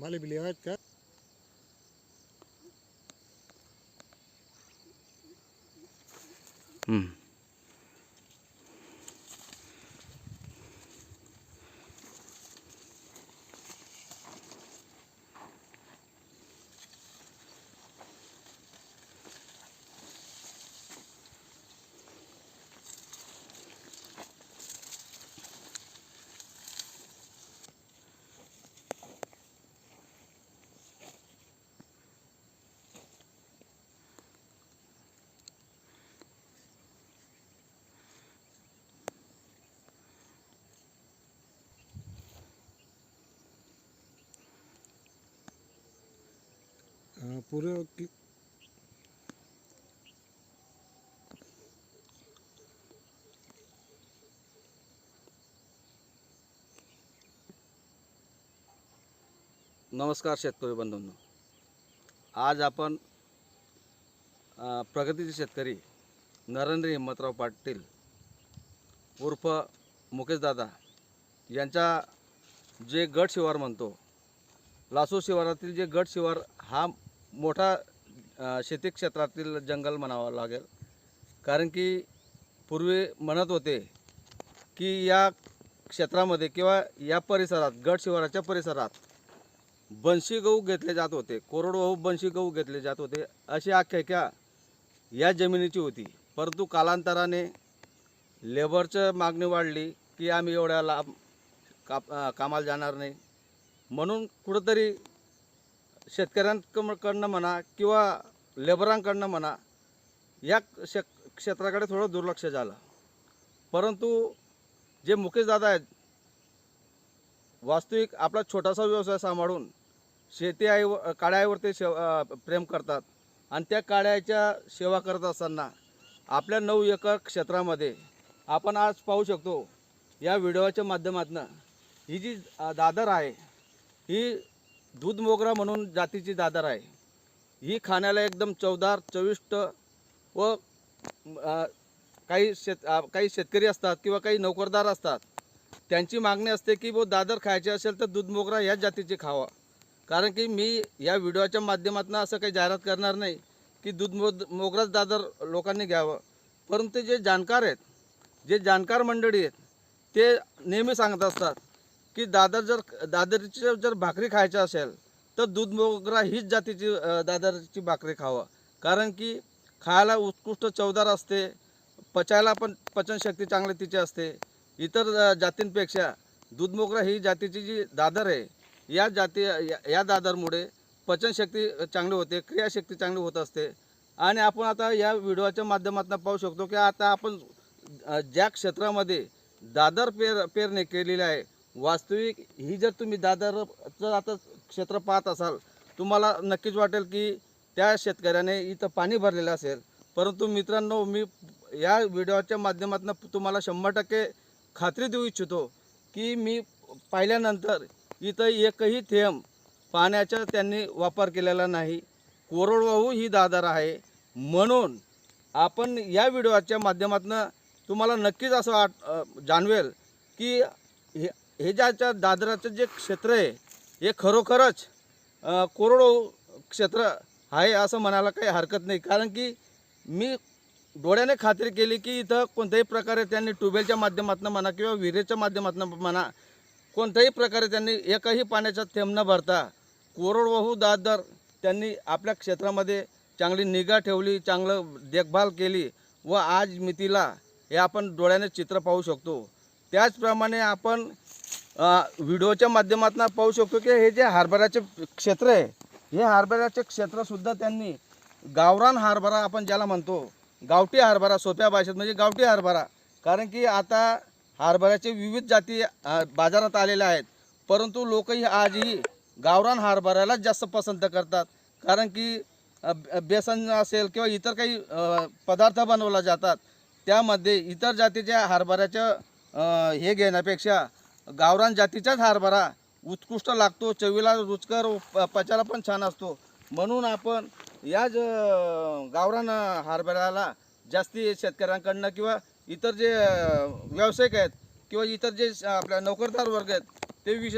Mali beli awet Hmm. पुरं नमस्कार शेतकरी बंधूंनो. आज आपण प्रगतीचे शेतकरी नरेंद्र हिम्मतराव पाटील उर्फ मुकेशदादा यांच्या जे गट शिवार म्हणतो लासू शिवारातील जे गट शिवार हा मोठा शेती क्षेत्रातील जंगल म्हणावं लागेल. कारण की पूर्वी म्हणत होते की या क्षेत्रामध्ये किंवा या परिसरात गड शिवाराच्या परिसरात बनशी गहू घेतले जात होते कोरडवाहू बनशी गहू घेतले जात होते अशी आख्यायिका या जमिनीची होती. परंतु कालांतराने लेबरचं मागणी वाढली की आम्ही एवढ्या लाभ काप कामाला जाणार नाही. म्हणून कुठंतरी शेतकऱ्यांकडनं म्हणा किंवा लेबरांकडनं म्हणा या शे क्षेत्राकडे थोडं दुर्लक्ष झालं. परंतु जे मुकेश दादा आहेत वास्तविक आपला छोटासा व्यवसाय सांभाळून शेती आई काळ्या ते शेव प्रेम करतात आणि त्या काळ्याच्या सेवा करत असताना आपल्या नऊ एकर क्षेत्रामध्ये आपण आज पाहू शकतो या व्हिडिओच्या माध्यमातून ही जी दादर आहे ही दूध मोगरा म्हणून जातीची दादर आहे. ही खाण्याला एकदम चवदार चविष्ट व काही शेत काही शेतकरी असतात किंवा काही नोकरदार असतात. त्यांची मागणी असते की वो दादर खायची असेल तर दूध मोगरा ह्याच जातीची खावा. कारण की मी या व्हिडिओच्या माध्यमातून असं काही जाहिरात करणार नाही की दूध मो मोगराच दादर लोकांनी घ्यावं. परंतु जे जाणकार आहेत जे जाणकार मंडळी आहेत ते नेहमी सांगत असतात की दादर जर दादरची जर भाकरी खायची असेल तर दूध मोगरा हीच जातीची दादरची भाकरी खावं. कारण की खायला उत्कृष्ट चवदार असते पचायला पण पचनशक्ती चांगली तिची असते. इतर जातींपेक्षा दूध मोगरा ही जातीची जी दादर आहे या जाती या- या दादरमुळे पचनशक्ती चांगली होते क्रियाशक्ती चांगली होत असते. आणि आपण आता या व्हिडिओच्या माध्यमातून पाहू शकतो की आता आपण ज्या क्षेत्रामध्ये दादर पेर पेरणी केलेली आहे वास्तविक ही जर तुम्ही दादरचं आता क्षेत्र पाहत असाल तुम्हाला नक्कीच वाटेल की त्या शेतकऱ्याने इथं पाणी भरलेलं असेल. परंतु मित्रांनो मी या व्हिडिओच्या माध्यमातून तुम्हाला शंभर टक्के खात्री देऊ इच्छितो की मी पाहिल्यानंतर इथं एकही थेंब पाण्याचा त्यांनी वापर केलेला नाही. कोरडवाहू ही दादर आहे. म्हणून आपण या व्हिडिओच्या माध्यमातून तुम्हाला नक्कीच असं वाट जाणवेल की हे हे ज्याच्या दादराचं जे क्षेत्र आहे हे खरोखरच कोरडो कोरडवाहू क्षेत्र आहे असं म्हणायला काही हरकत नाही. कारण की मी डोळ्याने खात्री केली की इथं कोणत्याही प्रकारे त्यांनी ट्यूबवेलच्या माध्यमातून म्हणा किंवा विहिरीच्या माध्यमातून म्हणा कोणत्याही प्रकारे त्यांनी एकही पाण्याचा थेंब न भरता कोरडवाहू दादर त्यांनी आपल्या क्षेत्रामध्ये चांगली निगा ठेवली चांगलं देखभाल केली व आज मितीला हे आपण डोळ्याने चित्र पाहू शकतो. त्याचप्रमाणे आपण व्हिडिओच्या माध्यमातून पाहू शकतो की हे जे हरभऱ्याचे क्षेत्र आहे हे हरभऱ्याचे क्षेत्रसुद्धा त्यांनी गावरान हरभरा आपण ज्याला म्हणतो गावठी हरभरा सोप्या भाषेत म्हणजे गावठी हरभरा. कारण की आता हरभऱ्याचे विविध जाती बाजारात आलेल्या आहेत. परंतु लोकही आजही गावरान हरभऱ्यालाच जास्त पसंत करतात. कारण की बेसन असेल किंवा इतर काही पदार्थ बनवला जातात. त्यामध्ये इतर जातीच्या हरभऱ्याच्या हे घेण्यापेक्षा गावरान जातीचाच हरभरा. उत्कृष्ट लागतो चवीला रुचकर व पचायला पण छान असतो. म्हणून आपण याच ज गावरान हरभऱ्याला जास्ती शेतकऱ्यांकडनं किंवा इतर जे व्यावसायिक आहेत किंवा इतर जे आपल्या नोकरदार वर्ग आहेत ते विशेष